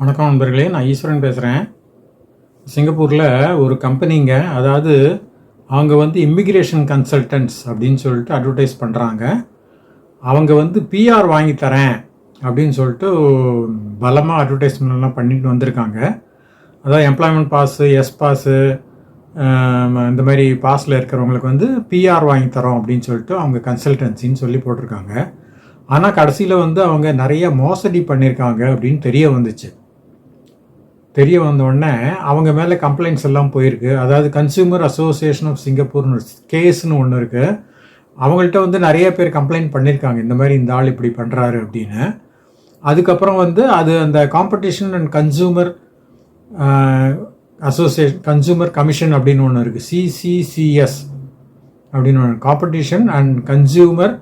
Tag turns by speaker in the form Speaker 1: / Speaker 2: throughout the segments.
Speaker 1: வணக்கம் நண்பர்களே நான் ஈஸ்வரன் பேசுகிறேன் சிங்கப்பூரில் ஒரு கம்பெனிங்க அதாவது அவங்க வந்து இமிக்ரேஷன் கன்சல்டன்ட்ஸ் அப்படின்னு சொல்லிட்டு அட்வர்டைஸ் பண்ணுறாங்க அவங்க வந்து பிஆர் வாங்கி தரேன் அப்படின்னு சொல்லிட்டு பலமாக அட்வர்டைஸ்மெண்ட்லாம் பண்ணிட்டு வந்திருக்காங்க. அதாவது எம்ப்ளாய்மெண்ட் பாஸு எஸ் பாஸு இந்த மாதிரி பாஸில் இருக்கிறவங்களுக்கு வந்து பிஆர் வாங்கி தரோம் அப்படின்னு சொல்லிட்டு அவங்க கன்சல்டன்சின்னு சொல்லி போட்டிருக்காங்க. ஆனால் கடைசியில் வந்து அவங்க நிறைய மோசடி பண்ணியிருக்காங்க அப்படின்னு தெரிய வந்துச்சு. தெரிய வந்த உடனே அவங்க மேலே கம்ப்ளைண்ட்ஸ் எல்லாம் போயிருக்கு. அதாவது கன்சியூமர் அசோசியேஷன் ஆஃப் சிங்கப்பூர்னு கேஸ்னு ஒன்று இருக்குது அவங்கள்ட்ட வந்து நிறைய பேர் கம்ப்ளைண்ட் பண்ணியிருக்காங்க. இந்த மாதிரி இந்த ஆள் இப்படி பண்ணுறாரு அப்படின்னு. அதுக்கப்புறம் வந்து அது அந்த competition and consumer association consumer commission அப்படின்னு ஒன்று இருக்குது சிசிசிஎஸ் அப்படின்னு ஒன்று competition and consumer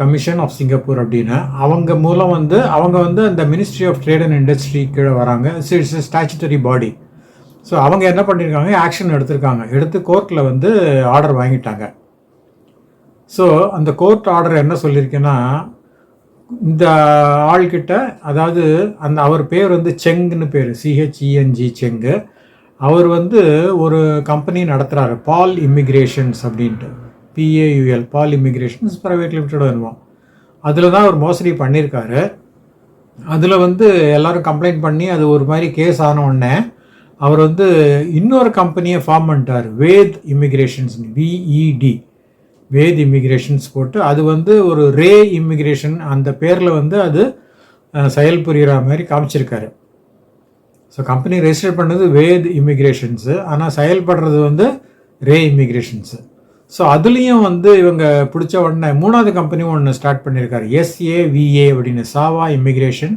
Speaker 1: commission of Singapore அப்படின்னு அவங்க மூலம் வந்து அவங்க வந்து அந்த ministry of trade and industry கீழே வராங்க. இட்ஸ் ஸ்டாச்சுட்டரி பாடி ஸோ அவங்க என்ன பண்ணியிருக்காங்க ஆக்ஷன் எடுத்திருக்காங்க. எடுத்து கோர்ட்டில் வந்து ஆர்டர் வாங்கிட்டாங்க. ஸோ அந்த கோர்ட் ஆர்டர் என்ன சொல்லியிருக்கேன்னா இந்த ஆள்கிட்ட அதாவது அந்த அவர் பேர் வந்து செங்குன்னு பேர். சிஹெச்இஎன்ஜி செங்கு. அவர் வந்து ஒரு கம்பெனி நடத்துகிறாரு பால் இமிக்ரேஷன்ஸ் அப்படின்ட்டு. P A U L Paul immigrations private limited வருவோம் அதில் தான் அவர் மோசடி பண்ணியிருக்காரு அதில் வந்து எல்லாரும் கம்ப்ளைண்ட் பண்ணி அது ஒரு மாதிரி கேஸ் ஆன உடனே அவர் வந்து இன்னொரு கம்பெனியை ஃபார்ம் பண்ணிட்டார். Ved immigrations V E D Ved immigrations போட்டு அது வந்து ஒரு ரே இமிக்ரேஷன் அந்த பேரில் வந்து அது செயல் செயல்புரிகிற மாதிரி காமிச்சிருக்காரு. ஸோ கம்பெனி ரெஜிஸ்டர் பண்ணது வேத் இமிக்ரேஷன்ஸு ஆனால் செயல்படுறது வந்து ரே இமிக்ரேஷன்ஸு ஸோ அதுலேயும் வந்து இவங்க பிடிச்ச உடனே மூணாவது கம்பெனியும் ஒன்று ஸ்டார்ட் பண்ணியிருக்காரு எஸ்ஏவிஏ அப்படின்னு சாவா இமிக்ரேஷன்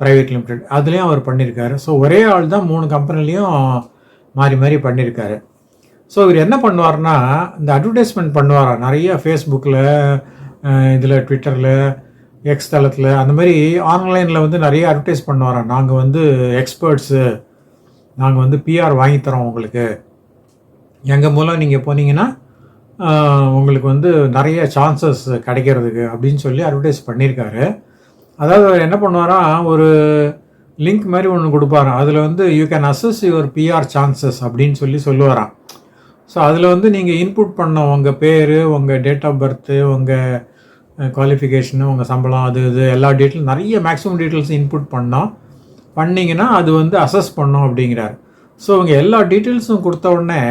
Speaker 1: ப்ரைவேட் லிமிடெட் அதுலேயும் அவர் பண்ணியிருக்காரு ஸோ ஒரே ஆள் தான் மூணு கம்பெனிலையும் மாறி மாறி பண்ணியிருக்காரு ஸோ இவர் என்ன பண்ணுவார்னா இந்த அட்வர்டைஸ்மெண்ட் பண்ணுவாரா? நிறைய ஃபேஸ்புக்கில் இதில் ட்விட்டரில் எக்ஸ் தளத்தில் அந்த மாதிரி ஆன்லைனில் வந்து நிறைய அட்வர்டைஸ் பண்ணுவாராம் நாங்கள் வந்து எக்ஸ்பர்ட்ஸு நாங்கள் வந்து பிஆர் வாங்கித்தரோம் உங்களுக்கு. எங்கள் மூலம் நீங்கள் போனீங்கன்னா உங்களுக்கு வந்து நிறைய சான்சஸ் கிடைக்கிறதுக்கு அப்படின்னு சொல்லி அட்வர்டைஸ் பண்ணியிருக்காரு. அதாவது அவர் என்ன பண்ணுவாரா ஒரு லிங்க் மாதிரி ஒன்று கொடுப்பாராம். அதில் வந்து you can assess your PR chances அப்படின்னு சொல்லி சொல்லுவாராம். ஸோ அதில் வந்து நீங்கள் இன்புட் பண்ண உங்கள் பேர் உங்கள் டேட் ஆஃப் பர்த்து உங்கள் குவாலிஃபிகேஷனு உங்கள் சம்பளம் அது இது எல்லா டீட்டெயில் நிறைய மேக்ஸிமம் டீட்டெயில்ஸ் இன்புட் பண்ணோம் பண்ணிங்கன்னா அது வந்து அசஸ் பண்ணோம் அப்படிங்கிறார். ஸோ இவங்க எல்லா டீட்டெயில்ஸும் கொடுத்த உடனே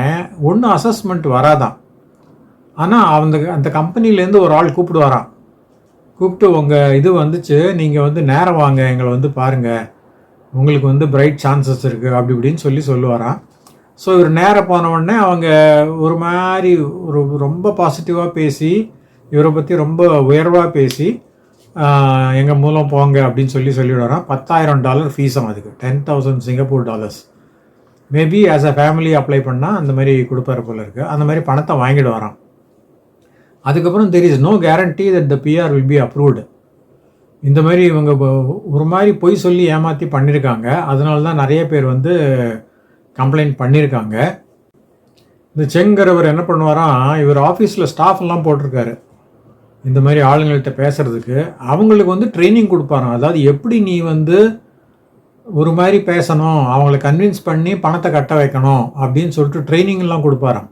Speaker 1: ஒன்றும் அசஸ்மெண்ட் வராதான் ஆனால் அந்த அந்த கம்பெனிலேருந்து ஒரு ஆள் கூப்பிடுவாராம். கூப்பிட்டு உங்கள் இது வந்துச்சு நீங்கள் வந்து நேரம் வாங்க எங்களை வந்து பாருங்கள் உங்களுக்கு வந்து பிரைட் சான்சஸ் இருக்குது அப்படி இப்படின்னு சொல்லி சொல்லுவாராம். ஸோ இவர் நேரம் போன உடனே அவங்க ஒரு மாதிரி ஒரு ரொம்ப பாசிட்டிவாக பேசி இவரை பற்றி ரொம்ப உயர்வாக பேசி எங்கள் மூலம் போங்க அப்படின்னு சொல்லி சொல்லிவிடுறான் பத்தாயிரம் டாலர் ஃபீஸும் அதுக்கு. Ten thousand Singapore dollars maybe as a family apply பண்ணால் அந்த மாதிரி கொடுப்பாரு போல இருக்குது அந்த மாதிரி பணத்தை வாங்கிட்டு வரான் அதுக்கப்புறம் there is no guarantee that the PR will be approved இந்த மாதிரி இவங்க ஒரு மாதிரி பொய் சொல்லி ஏமாற்றி பண்ணியிருக்காங்க அதனால தான் நிறைய பேர் வந்து கம்ப்ளைண்ட் பண்ணியிருக்காங்க இந்த செங்கிறவர் என்ன பண்ணுவாராம் இவர் ஆஃபீஸில் ஸ்டாஃப்லாம் போட்டிருக்காரு. இந்த மாதிரி ஆளுங்கள்ட்ட பேசுறதுக்கு. அவங்களுக்கு வந்து ட்ரைனிங் கொடுப்பாராம். அதாவது எப்படி நீ வந்து ஒரு மாதிரி பேசணும் அவங்கள கன்வின்ஸ் பண்ணி பணத்தை கட்ட வைக்கணும் அப்படின்னு சொல்லிட்டு ட்ரைனிங்லாம் கொடுப்பாராம்.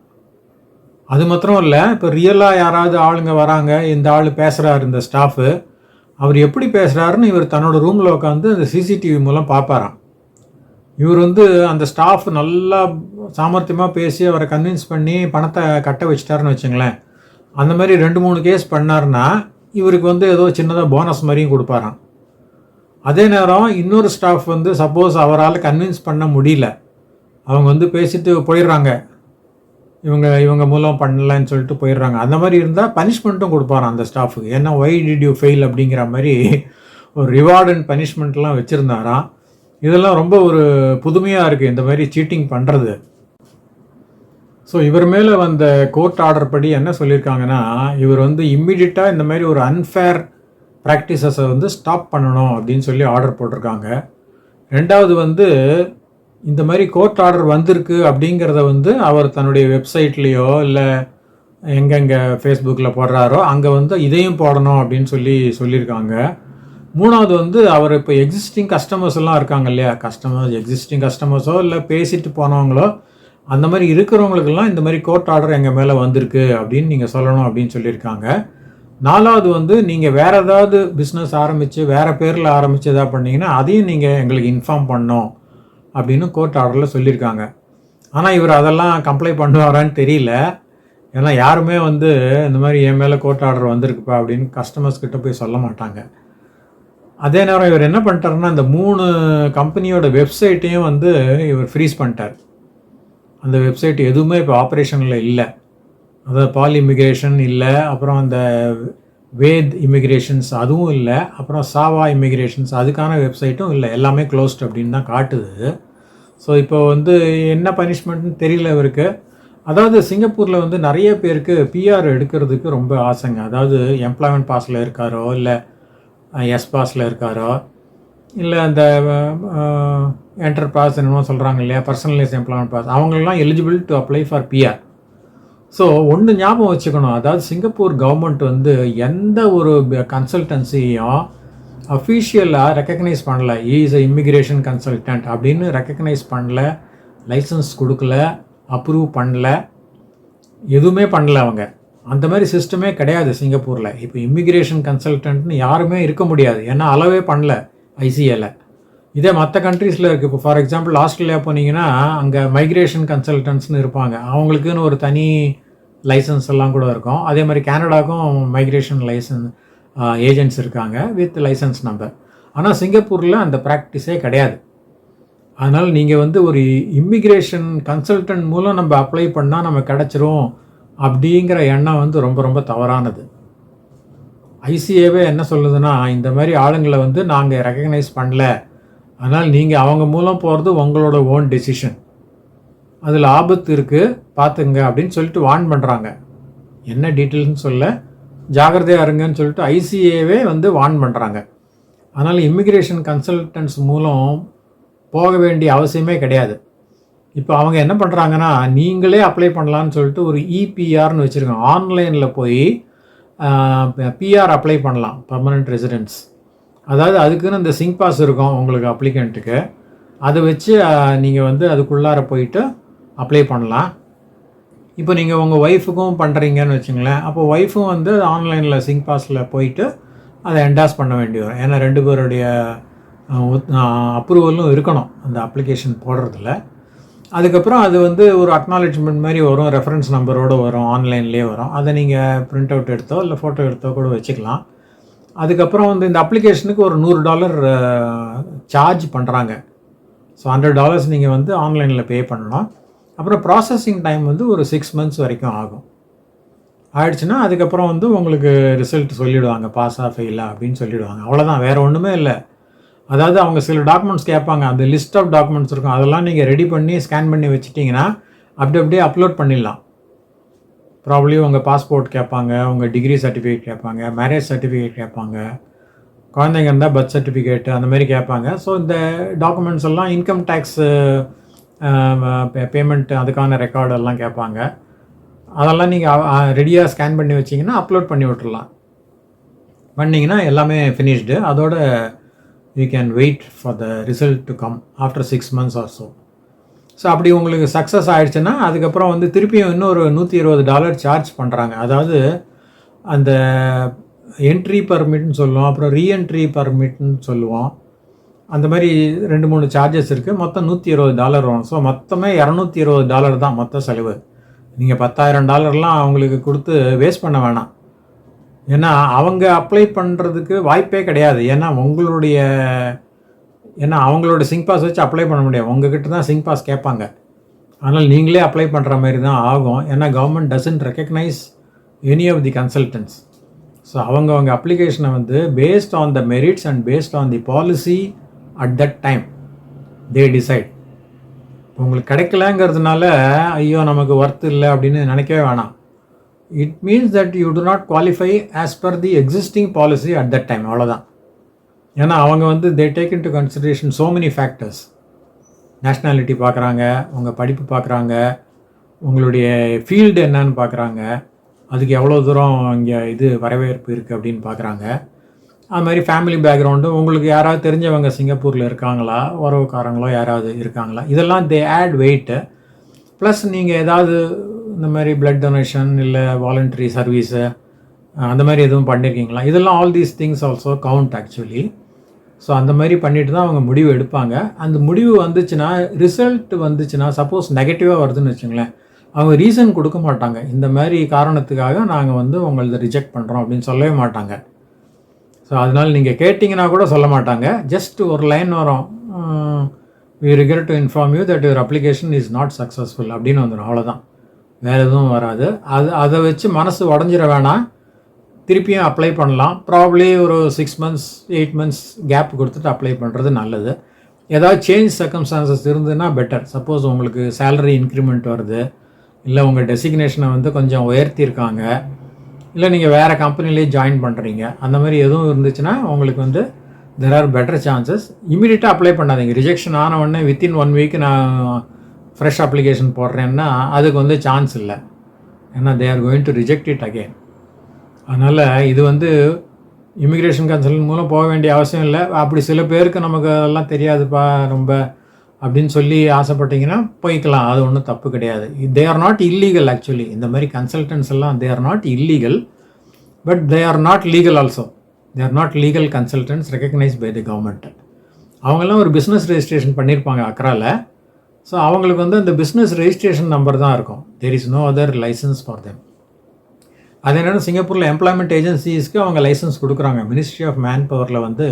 Speaker 1: அது மாத்திரம் இல்லை இப்போ ரியலாக யாராவது ஆளுங்க வராங்க இந்த ஆள் பேசுகிறாரு இந்த ஸ்டாஃபு அவர் எப்படி பேசுகிறாருன்னு இவர் தன்னோட ரூமில் உட்காந்து அந்த சிசிடிவி மூலம் பார்ப்பாராம் இவர் வந்து அந்த ஸ்டாஃப் நல்லா சாமர்த்தியமாக பேசி அவரை கன்வின்ஸ் பண்ணி பணத்தை கட்ட வச்சிட்டாருன்னு வச்சுங்களேன். அந்த மாதிரி ரெண்டு மூணு கேஸ் பண்ணாருன்னா இவருக்கு வந்து ஏதோ சின்னதாக போனஸ் மாதிரியும் கொடுப்பாராம். அதே நேரம் இன்னொரு ஸ்டாஃப் வந்து சப்போஸ் அவரால் கன்வின்ஸ் பண்ண முடியல. அவங்க வந்து பேசிட்டு போயிடுறாங்க. இவங்க இவங்க மூலம் பண்ணலன்னு சொல்லிட்டு போயிடுறாங்க. அந்த மாதிரி இருந்தால் பனிஷ்மெண்ட்டும் கொடுப்பாராம் அந்த ஸ்டாஃபுக்கு ஏன்னா ஒய் டிட் யூ ஃபெயில் அப்படிங்கிற மாதிரி ஒரு ரிவார்டு அண்ட் பனிஷ்மெண்ட்லாம் வச்சுருந்தாராம். இதெல்லாம் ரொம்ப ஒரு புதுமையாக இருக்குது இந்த மாதிரி சீட்டிங் பண்ணுறது ஸோ இவர் மேலே வந்த கோர்ட் ஆர்டர் படி என்ன சொல்லியிருக்காங்கன்னா இவர் வந்து இம்மிடியட்டாக இந்த மாதிரி ஒரு அன்ஃபேர் ப்ராக்டிசஸை வந்து ஸ்டாப் பண்ணணும் அப்படின்னு சொல்லி ஆர்டர் போட்டிருக்காங்க. ரெண்டாவது வந்து இந்த மாதிரி கோர்ட் ஆர்டர் வந்திருக்கு அப்படிங்கிறத வந்து அவர் தன்னுடைய வெப்சைட்லேயோ இல்லை எங்கெங்கே ஃபேஸ்புக்கில் போடுறாரோ அங்கே வந்து இதையும் போடணும் அப்படின்னு சொல்லி சொல்லியிருக்காங்க. மூணாவது வந்து அவர் இப்போ எக்ஸிஸ்டிங் கஸ்டமர்ஸ் எல்லாம் இருக்காங்க இல்லையா? கஸ்டமர்ஸ் எக்ஸிஸ்டிங் கஸ்டமர்ஸோ இல்லை பேசிட்டு போனவங்களோ அந்த மாதிரி இருக்கிறவங்களுக்கெல்லாம் இந்த மாதிரி கோர்ட் ஆர்டர் எங்கள் மேலே வந்திருக்கு அப்படின்னு நீங்கள் சொல்லணும் அப்படின்னு சொல்லியிருக்காங்க. நாலாவது வந்து நீங்கள் வேறு ஏதாவது பிஸ்னஸ் ஆரம்பித்து வேறு பேரில் ஆரம்பித்து எதாவது பண்ணிங்கன்னா அதையும் நீங்கள் எங்களுக்கு இன்ஃபார்ம் பண்ணோம் அப்படின்னு கோர்ட் ஆர்டரில் சொல்லியிருக்காங்க. ஆனால் இவர் அதெல்லாம் கம்ப்ளை பண்ணுவாரான்னு தெரியல. ஏன்னா யாருமே வந்து இந்த மாதிரி என் மேலே கோர்ட் ஆர்டர் வந்திருக்குப்பா அப்படின்னு கஸ்டமர்ஸ் கிட்ட போய் சொல்ல மாட்டாங்க. அதே நேரம் இவர் என்ன பண்ணிட்டாருன்னா இந்த மூணு கம்பெனியோட வெப்சைட்டையும் வந்து இவர் ஃப்ரீஸ் பண்ணிட்டார். அந்த வெப்சைட் எதுவுமே இப்போ ஆப்ரேஷனில் இல்லை. அதாவது பால் இமிக்ரேஷன் இல்லை அப்புறம் அந்த வேத் இமிக்ரேஷன்ஸ் அதுவும் இல்லை அப்புறம் சாவா இமிக்ரேஷன்ஸ் அதுக்கான வெப்சைட்டும் இல்லை. எல்லாமே க்ளோஸ்ட் அப்படின்னு தான் காட்டுது. ஸோ இப்போ வந்து என்ன பனிஷ்மெண்ட்னு தெரியல இவருக்கு. அதாவது சிங்கப்பூரில் வந்து நிறைய பேருக்கு பிஆர் எடுக்கிறதுக்கு ரொம்ப ஆசைங்க. அதாவது எம்ப்ளாய்மெண்ட் பாஸில் இருக்காரோ இல்லை எஸ் பாஸில் இருக்காரோ இல்லை அந்த என்டர் பாஸ் என்னமோ சொல்கிறாங்க இல்லையா பர்சனலைஸ் எம்ப்ளாய்மெண்ட் பாஸ் அவங்களெல்லாம் eligible to apply for PR so ஒன்று ஞாபகம் வச்சுக்கணும். அதாவது சிங்கப்பூர் கவர்மெண்ட் வந்து எந்த ஒரு கன்சல்டன்சியும் அஃபீஷியலாக ரெக்கக்னைஸ் பண்ணல. இஸ் அ இமிக்ரேஷன் கன்சல்டன்ட் அப்படின்னு ரெக்கக்னைஸ் பண்ணல. லைசன்ஸ் கொடுக்கல. அப்ரூவ் பண்ணல. எதுவுமே பண்ணல அவங்க. அந்த மாதிரி சிஸ்டமே கிடையாது சிங்கப்பூரில். இப்போ இமிக்ரேஷன் கன்சல்டன்ட்னு யாருமே இருக்க முடியாது. ஏன்னா அளவே பண்ணல. ஐசிஏல இதே மற்ற கண்ட்ரீஸில் இருக்குது இப்போ ஃபார் எக்ஸாம்பிள் ஆஸ்திரேலியா போனீங்கன்னா அங்கே மைக்ரேஷன் கன்சல்டன்ட்ஸ்னு இருப்பாங்க. அவங்களுக்குன்னு ஒரு தனி லைசன்ஸ் எல்லாம் கூட இருக்கும். அதே மாதிரி கேனடாக்கும் மைக்ரேஷன் லைசன்ஸ் ஏஜென்ட்ஸ் இருக்காங்க வித் லைசன்ஸ் நம்பர் ஆனால் சிங்கப்பூரில் அந்த ப்ராக்டிஸே கிடையாது. அதனால் நீங்கள் வந்து ஒரு இம்மிக்ரேஷன் கன்சல்டன்ட் மூலம் நம்ம அப்ளை பண்ணால் நம்ம கிடச்சிரும் அப்படிங்கிற எண்ணம் வந்து ரொம்ப ரொம்ப தவறானது. ஐசிஏவே என்ன சொல்லுதுன்னா இந்த மாதிரி ஆளுங்களை வந்து நாங்கள் ரெக்கக்னைஸ் பண்ணல. அதனால் நீங்கள் அவங்க மூலம் போகிறது உங்களோட ஓன் டெசிஷன் அதில் ஆபத்து இருக்குது பார்த்துங்க அப்படின்னு சொல்லிட்டு வார்ன் பண்ணுறாங்க என்ன டீட்டெயில்னு சொல்ல ஜாகிரதையாக இருங்கன்னு சொல்லிட்டு ஐசிஏவே வந்து வார்ன் பண்ணுறாங்க அதனால் இமிக்ரேஷன் கன்சல்டன்ஸ் மூலம் போக வேண்டிய அவசியமே கிடையாது. இப்போ அவங்க என்ன பண்ணுறாங்கன்னா நீங்களே அப்ளை பண்ணலான்னு சொல்லிட்டு ஒரு இபிஆர்னு வச்சுருக்கோம் ஆன்லைனில் போய் பிஆர் அப்ளை பண்ணலாம் பர்மனெண்ட் ரெசிடென்ஸ் அதாவது அதுக்குன்னு இந்த சிங்க் பாஸ் இருக்கும் உங்களுக்கு அப்ளிகண்ட்டுக்கு அதை வச்சு நீங்கள் வந்து அதுக்குள்ளார போயிட்டு அப்ளை பண்ணலாம். இப்போ நீங்கள் உங்கள் ஒய்ஃபுக்கும் பண்ணுறீங்கன்னு வச்சுங்களேன். அப்போ ஒய்ஃபும் வந்து ஆன்லைனில் சிங்க் பாஸில் போயிட்டு அதை என்டாஸ் பண்ண வேண்டி வரும். ஏன்னா ரெண்டு பேருடைய அப்ரூவலும் இருக்கணும் அந்த அப்ளிகேஷன் போடுறதுல. அதுக்கப்புறம் அது வந்து ஒரு அக்னாலஜ்மெண்ட் மாதிரி வரும். ரெஃபரன்ஸ் நம்பரோடு வரும். ஆன்லைன்லேயே வரும். அதை நீங்கள் பிரிண்ட் அவுட் எடுத்தோ இல்லை ஃபோட்டோ எடுத்தோ கூட வச்சுக்கலாம். அதுக்கப்புறம் வந்து இந்த அப்ளிகேஷனுக்கு ஒரு நூறு டாலர் சார்ஜ் பண்ணுறாங்க ஸோ ஹண்ட்ரட் டாலர்ஸ் நீங்கள் வந்து ஆன்லைனில் பே பண்ணணும் அப்புறம் ப்ராசஸிங் டைம் வந்து ஒரு சிக்ஸ் மந்த்ஸ் வரைக்கும் ஆகும். ஆயிடுச்சுன்னா அதுக்கப்புறம் வந்து உங்களுக்கு ரிசல்ட் சொல்லிவிடுவாங்க பாஸாக ஃபெயிலா அப்படின்னு சொல்லிவிடுவாங்க அவ்வளோதான் வேறு ஒன்றுமே இல்லை. அதாவது அவங்க சில டாக்குமெண்ட்ஸ் கேட்பாங்க. அந்த லிஸ்ட் ஆஃப் டாக்குமெண்ட்ஸ் இருக்கும். அதெல்லாம் நீங்கள் ரெடி பண்ணி ஸ்கேன் பண்ணி வச்சுட்டிங்கன்னா அப்படி அப்படியே அப்லோட் பண்ணிடலாம். ப்ராப்ளி உங்கள் பாஸ்போர்ட் கேட்பாங்க உங்கள் டிகிரி சர்டிஃபிகேட் கேட்பாங்க மேரேஜ் சர்டிஃபிகேட் கேட்பாங்க குழந்தைங்க இருந்தால் பர்த் சர்டிஃபிகேட் அந்த மாதிரி கேட்பாங்க ஸோ இந்த டாக்குமெண்ட்ஸ் எல்லாம் இன்கம் டேக்ஸு பேமெண்ட் அதுக்கான ரெக்கார்டு எல்லாம் கேட்பாங்க அதெல்லாம் நீங்கள் ரெடியாக ஸ்கேன் பண்ணி வச்சிங்கன்னா அப்லோட் பண்ணி விட்டுறலாம். பண்ணிங்கன்னா எல்லாமே ஃபினிஷ்டு அதோட you can wait for the result to come after six months or so so அப்படி உங்களுக்கு சக்ஸஸ் ஆகிடுச்சுன்னா அதுக்கப்புறம் வந்து திருப்பியும் இன்னொரு நூற்றி இருபது டாலர் சார்ஜ் பண்ணுறாங்க அதாவது அந்த என்ட்ரி பர்மிட்னு சொல்லுவோம் அப்புறம் ரீஎன்ட்ரி பர்மிட்னு சொல்லுவோம். அந்த மாதிரி ரெண்டு மூணு சார்ஜஸ் இருக்குது மொத்தம் நூற்றி இருபது டாலர் வரும். ஸோ மொத்தமே இரநூத்தி இருபது டாலர் தான் மொத்த செலவு. நீங்கள் பத்தாயிரம் டாலர்லாம் அவங்களுக்கு கொடுத்து வேஸ்ட் பண்ண வேணாம். ஏன்னா அவங்க அப்ளை பண்ணுறதுக்கு வாய்ப்பே கிடையாது. ஏன்னா உங்களுடைய ஏன்னா அவங்களோட சிங்க் பாஸ் வச்சு அப்ளை பண்ண முடியாது. உங்ககிட்ட தான் சிங்க் பாஸ் கேட்பாங்க. அதனால் நீங்களே அப்ளை பண்ணுற மாதிரி தான் ஆகும். ஏன்னா government doesn't recognise any of the consultants so அவங்க அவங்க அப்ளிகேஷனை வந்து based on the merits and based on the policy at that time they decide உங்களுக்கு கிடைக்கலங்கிறதுனால ஐயோ நமக்கு ஒர்த் இல்லை அப்படின்னு நினைக்கவே வேணாம். It means that you do not qualify as per the existing policy at that time அவ்வளோதான் ஏன்னா அவங்க வந்து they take into consideration so many factors nationality பார்க்குறாங்க உங்கள் படிப்பு பார்க்குறாங்க உங்களுடைய ஃபீல்டு என்னன்னு பார்க்குறாங்க அதுக்கு எவ்வளோ தூரம் இங்கே இது வரவேற்பு இருக்குது அப்படின்னு பார்க்குறாங்க. அது மாதிரி ஃபேமிலி பேக்ரவுண்டு உங்களுக்கு யாராவது தெரிஞ்சவங்க சிங்கப்பூரில் இருக்காங்களா உறவுக்காரங்களோ யாராவது இருக்காங்களா இதெல்லாம் தே ஆட் வெயிட்டு ப்ளஸ் நீங்கள் ஏதாவது இந்த மாதிரி பிளட் டொனேஷன் இல்லை வாலண்டரி சர்வீஸு அந்த மாதிரி எதுவும் பண்ணியிருக்கீங்களா இதெல்லாம் all these things also count actually so அந்த மாதிரி பண்ணிட்டு தான் அவங்க முடிவு எடுப்பாங்க. அந்த முடிவு வந்துச்சுன்னா ரிசல்ட் வந்துச்சுன்னா சப்போஸ் நெகட்டிவாக வருதுன்னு வச்சுங்களேன் அவங்க ரீசன் கொடுக்க மாட்டாங்க. இந்த மாதிரி காரணத்துக்காக நாங்கள் வந்து உங்களது ரிஜெக்ட் பண்ணுறோம் அப்படின்னு சொல்லவே மாட்டாங்க. ஸோ அதனால் நீங்கள் கேட்டிங்கன்னா கூட சொல்ல மாட்டாங்க. ஜஸ்ட் ஒரு லைன் வரும். We regret to inform you that your application is not successful அப்படின்னு வந்துடும் அவ்வளோதான் வேறு எதுவும் வராது. அது அதை வச்சு மனசு உடஞ்சிட வேணாம். திருப்பியும் அப்ளை பண்ணலாம். ப்ராப்ளி ஒரு six months eight months gap கொடுத்துட்டு அப்ளை பண்ணுறது நல்லது. ஏதாவது சேஞ்ச் சர்க்கம்ஸ்டான்சஸ் இருந்ததுன்னா பெட்டர் சப்போஸ் உங்களுக்கு சேலரி இன்க்ரிமெண்ட் வருது. இல்லை உங்கள் டெசிக்னேஷனை வந்து கொஞ்சம் உயர்த்தியிருக்காங்க. இல்லை நீங்கள் வேறு கம்பெனிலே ஜாயின் பண்ணுறீங்க அந்த மாதிரி எதுவும் இருந்துச்சுன்னா உங்களுக்கு வந்து தெர் ஆர் பெட்டர் சான்சஸ் இமீடியட்டாக அப்ளை பண்ணாதீங்க. ரிஜெக்ஷன் ஆன உடனே வித்தின் ஒன் வீக் நான் ஃப்ரெஷ் அப்ளிகேஷன் போடுறேன்னா அதுக்கு வந்து சான்ஸ் இல்லை. ஏன்னா they are going to reject it again அதனால் இது வந்து இமிக்ரேஷன் கன்சல்ட் மூலம் போக வேண்டிய அவசியம் இல்லை. அப்படி சில பேருக்கு நமக்கு அதெல்லாம் தெரியாதுப்பா ரொம்ப அப்படின்னு சொல்லி ஆசைப்பட்டீங்கன்னா போய்க்கலாம். அது ஒன்றும் தப்பு கிடையாது. They are not illegal actually இந்த மாதிரி கன்சல்டன்ஸ் எல்லாம் they are not illegal but they are not legal also they are not legal consultants recognised by the government அவங்கெல்லாம் ஒரு பிஸ்னஸ் ரெஜிஸ்ட்ரேஷன் பண்ணியிருப்பாங்க அக்ராவில் ஸோ அவங்களுக்கு வந்து அந்த பிஸ்னஸ் ரெஜிஸ்ட்ரேஷன் நம்பர் தான் இருக்கும். There is no other licence for them அது என்னென்னா சிங்கப்பூரில் எம்ப்ளாய்மெண்ட் ஏஜென்சிஸ்க்கு அவங்க லைசன்ஸ் கொடுக்குறாங்க. மினிஸ்ட்ரி ஆஃப் மேன் பவரில் வந்து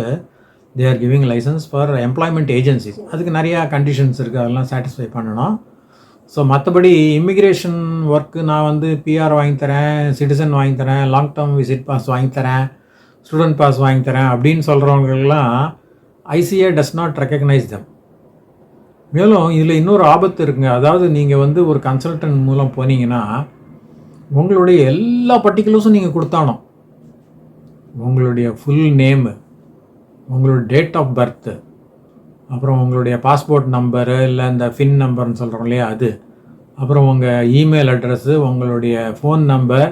Speaker 1: they are giving licence for employment agencies அதுக்கு நிறையா கண்டிஷன்ஸ் இருக்குது அதெல்லாம் சாட்டிஸ்ஃபை பண்ணணும். ஸோ மற்றபடி இமிக்ரேஷன் ஒர்க்கு நான் வந்து பிஆர் வாங்கி தரேன் சிட்டிசன் வாங்கி தரேன் லாங் டேர்ம் விசிட் பாஸ் வாங்கி தரேன் ஸ்டூடெண்ட் பாஸ் வாங்கி தரேன் அப்படின்னு சொல்கிறவங்களுக்கெல்லாம் ICA does not recognise them மேலும் இதில் இன்னொரு ஆபத்து இருக்குங்க. அதாவது நீங்கள் வந்து ஒரு கன்சல்டன்ட் மூலம் போனீங்கன்னா உங்களுடைய எல்லா பர்டிகுலர்ஸும் நீங்கள் கொடுத்தானோ உங்களுடைய ஃபுல் நேமு உங்களோட டேட் ஆஃப் பர்த்து அப்புறம் உங்களுடைய பாஸ்போர்ட் நம்பரு இல்லை இந்த ஃபின் நம்பர்னு சொல்கிறோம் இல்லையா அது. அப்புறம் உங்கள் இமெயில் அட்ரஸ்ஸு உங்களுடைய ஃபோன் நம்பர்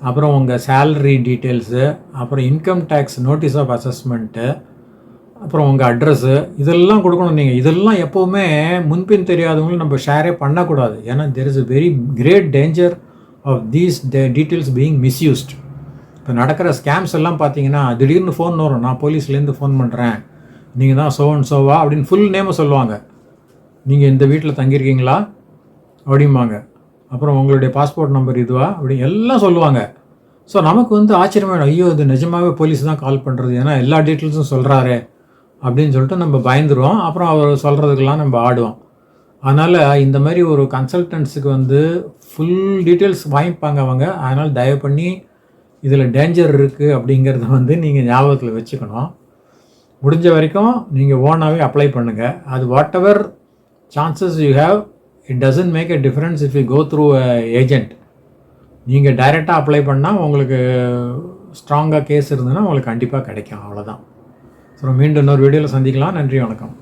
Speaker 1: அப்புறம் உங்கள் சேலரி டீட்டெயில்ஸு அப்புறம் income tax notice of assessment அப்புறம் உங்கள் அட்ரஸ்ஸு இதெல்லாம் கொடுக்கணும் நீங்கள் இதெல்லாம் எப்போவுமே முன்பின் தெரியாதவங்களும் நம்ம ஷேரே பண்ணக்கூடாது. ஏன்னா there is a very great danger of these details being misused இப்போ நடக்கிற ஸ்கேம்ஸ் எல்லாம் பார்த்தீங்கன்னா திடீர்னு ஃபோன் வரும். நான் போலீஸ்லேருந்து ஃபோன் பண்ணுறேன் நீங்கள் தான் சோ அண்ட் சோவா அப்படின்னு ஃபுல் நேமை சொல்லுவாங்க. நீங்கள் இந்த வீட்டில் தங்கியிருக்கீங்களா? அப்படிம்பாங்க. அப்புறம் உங்களுடைய பாஸ்போர்ட் நம்பர் இதுவா? அப்படி எல்லாம் சொல்லுவாங்க. ஸோ நமக்கு வந்து ஆச்சரியமாயிடும் ஐயோ இது நிஜமாகவே போலீஸ் தான் கால் பண்ணுறது ஏன்னா எல்லா டீட்டெயில்ஸும் சொல்கிறாரு அப்படின்னு சொல்லிட்டு நம்ம பயந்துருவோம். அப்புறம் அவர் சொல்கிறதுக்கெல்லாம் நம்ம ஆடுவோம். அதனால் இந்த மாதிரி ஒரு கன்சல்டன்ஸுக்கு வந்து ஃபுல் டீட்டெயில்ஸ் வாங்கிப்பாங்க அவங்க. அதனால் தயவு பண்ணி இதில் டேஞ்சர் இருக்குது அப்படிங்கிறத வந்து நீங்கள் ஞாபகத்தில் வச்சுக்கணும். முடிஞ்ச வரைக்கும் நீங்கள் ஓனாகவே அப்ளை பண்ணுங்கள் அது whatever chances you have it doesn't make a difference if you go through agent நீங்கள் டைரெக்டாக அப்ளை பண்ணால் உங்களுக்கு ஸ்ட்ராங்காக கேஸ் இருந்ததுன்னா உங்களுக்கு கண்டிப்பாக கிடைக்கும். அவ்வளோதான் ஸோ மீண்டும் இன்னொரு வீடியோவில் சந்திக்கலாம். நன்றி வணக்கம்.